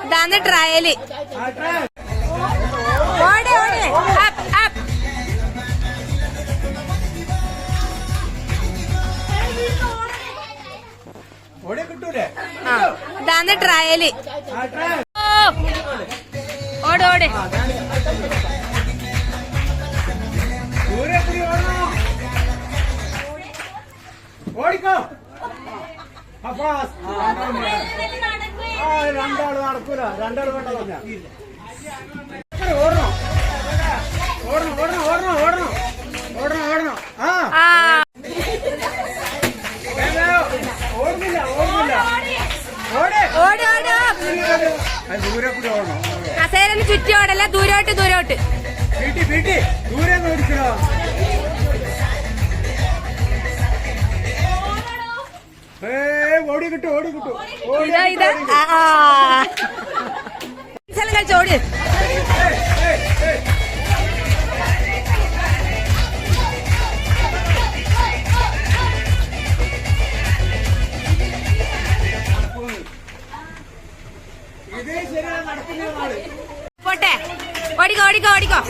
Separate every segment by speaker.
Speaker 1: ഇതാന്ന് ട്രയൽ ഓടെ ഓടെ. അപ്പ് അപ്പ് ആ ഇതാന്ന് ട്രയൽ
Speaker 2: ആ അപ്പൊ രണ്ടാൾ നടക്കൂല രണ്ടാൾ വേണ്ട ഓടണോ ഓടണം ഓടണം ഓടണം ഓടണം ഓടണം ഓടണം ആ. ഓടുന്നില്ല ഓടുന്നില്ല ദൂരെ കൂടി ഓടണം
Speaker 1: കസേരന് ചുറ്റും ഓടല്ല ദൂരോട്ട് ദൂരോട്ട്
Speaker 2: വീട്ടി വീട്ടി ദൂരെ ഓടിക്കണോ ഓടി കിട്ടു ഓടി കിട്ടു. ഓടി
Speaker 1: ഇതാ ഇതാ.
Speaker 2: ഓടി
Speaker 1: ആ,
Speaker 2: നടക്കുന്ന ആൾ.
Speaker 1: പോട്ടെ. ഓടിക്കോ ഓടിക്കോ ഓടിക്കോ.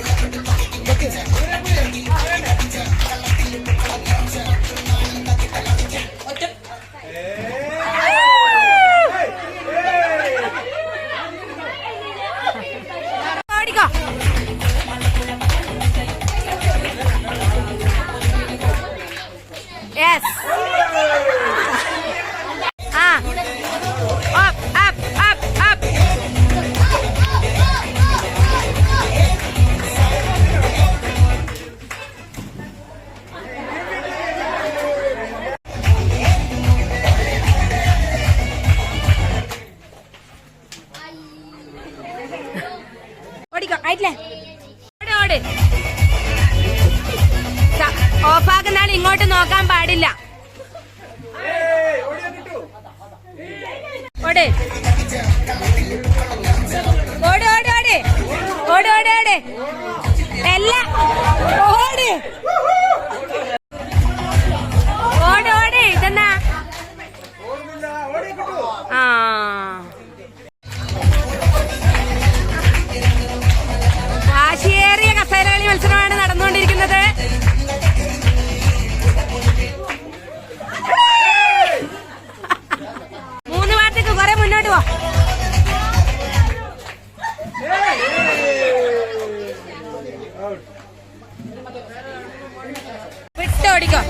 Speaker 1: ആയിട്ടില്ലേ? ഓട് ഓഫാക്കുന്ന ആൾ ഇങ്ങോട്ട് നോക്കാൻ പാടില്ല. ഓട്. ഓട് ഓട് ഓട്. ഓട് ഓട് ഓട്. എല്ലാ ഓട്. വിട്ടോടിക്കോ.